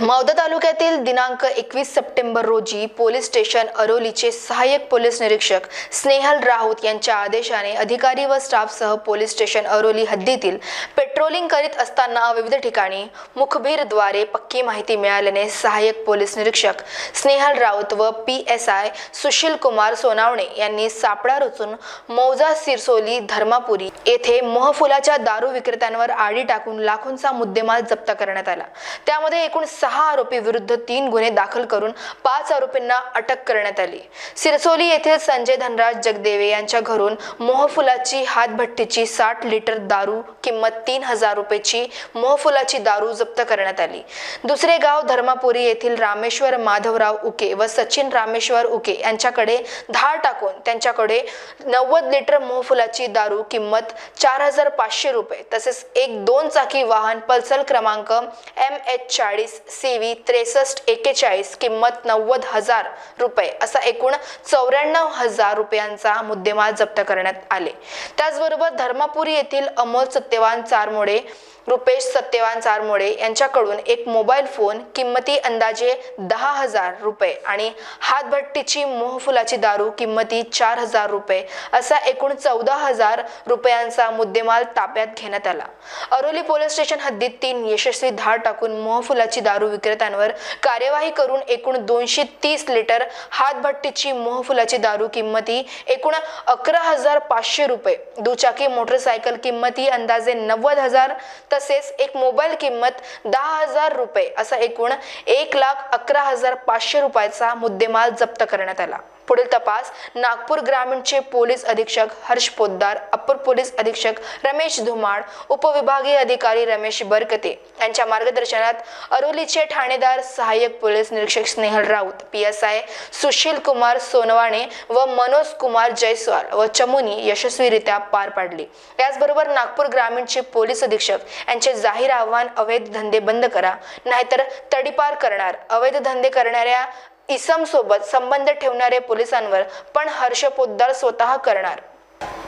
मौदा तालुक्यातील दिनांक एकवीस सप्टेंबर रोजी पोलीस स्टेशन अरोलीचे सहाय्यक पोलीस निरीक्षक स्नेहल राऊत यांच्या आदेशाने अधिकारी व स्टाफसह पोलीस स्टेशन अरोली हद्दीतील पेट्रोलिंग करीत असताना विविध ठिकाणी मुखबीरद्वारे पक्की माहिती मिळाल्याने सहाय्यक पोलीस निरीक्षक स्नेहल राऊत व P S I Sushil Kumar Sonawane यांनी सापळा रचून मौजा सिरसोली धर्मापुरी येथे मोहफुलाच्या दारू विक्रेत्यांवर आडी टाकून लाखोंचा मुद्देमाल जप्त करण्यात आला. त्यामध्ये एकूण सहा आरोपी विरुद्ध तीन गुन्हे दाखल करून पाच आरोपींना अटक करण्यात आली. सिरसोली येथील संजय धनराज जगदेवे यांच्या घरून मोहफुलाची हातभट्टीची साठ लिटर दारू किंमत तीन हजार रुपयेची मोहफुलाची दारू जप्त करण्यात आली. दुसरे गाव धर्मापुरी येथील रामेश्वर माधवराव उके व सचिन रामेश्वर उके यांच्याकडे धार टाकून त्यांच्याकडे नव्वद लिटर मोहफुलाची दारू किंमत चार हजार पाचशे रुपये तसेच एक दोन चाकी वाहन पल्सर क्रमांक एम एच चाळीस सी व्ही त्रेसष्ट एकेचाळीस किंमत नव्वद हजार रुपये असा एकूण चौऱ्याण्णव हजार रुपयांचा मुद्देमाल जप्त करण्यात आले. त्याचबरोबर धर्मापुरी येथील अमोल सत्यवान चारमोडे रुपेश सत्यवान चारमोडे यांच्याकडून एक मोबाईल फोन किंमती अंदाजे दहा हजार रुपये आणि हातभट्टीची मोहफुलाची दारू किंमती चार हजार रुपये असा एकूण चौदा हजार रुपयांचा मुद्देमाल ताब्यात घेण्यात आला. अरोली पोलीस स्टेशन हद्दीत तीन यशस्वी धाड टाकून मोहफुलाची दारू दारू विक्रेत्यांवर कार्यवाही करून एकूण दोनशे तीस लिटर हातभट्टीची मोहफुलाची दारू किंमती एकूण अकरा हजार पाचशे रुपये. दुचाकी मोटरसायकल किंमती अंदाजे नव्वद हजार तसेच एक मोबाईल किंमत दहा हजार रुपये असा एकूण एक लाख अकरा हजार पाचशे रुपयाचा मुद्देमाल जप्त करण्यात आला. पुढील तपास. नागपूर ग्रामीणचे पोलीस अधीक्षक हर्ष पोद्दार अप्पर पोलीस अधीक्षक रमेश धुमाळ उपविभागीय अधिकारी रमेश बरकते. यांच्या मार्गदर्शनात अरोलीचे ठाणेदार सहाय्यक पोलीस निरीक्षक Snehal Raut P S I Sushil Kumar Sonawane व मनोज कुमार जयस्वाल व चमुनी यशस्वीरित्या पार पाडली. याचबरोबर नागपूर ग्रामीणचे पोलीस अधीक्षक यांचे जाहीर आव्हान अवैध धंदे बंद करा नाहीतर तडीपार करणार. अवैध धंदे करणाऱ्या इसम सोबत संबंध ठेवणारे पोलिसांवर पण हर्ष पोद्दार स्वतः करणार.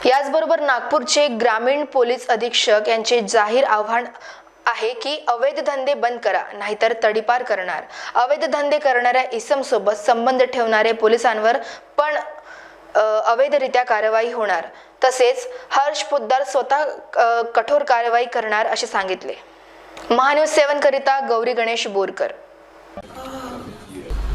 याचबरोबर नागपूरचे ग्रामीण पोलीस अधीक्षक यांचे जाहीर आव्हान आहे की अवैध धंदे बंद करा नाहीतर तडीपार करणार. अवैध धंदे करणाऱ्या इसम सोबत संबंध ठेवणारे पोलिसांवर पण अवैधरित्या कारवाई होणार. तसेच हर्ष पोद्दार स्वतः कठोर कारवाई करणार असे सांगितले. महान्यूज सेवन करिता गौरी गणेश बोरकर.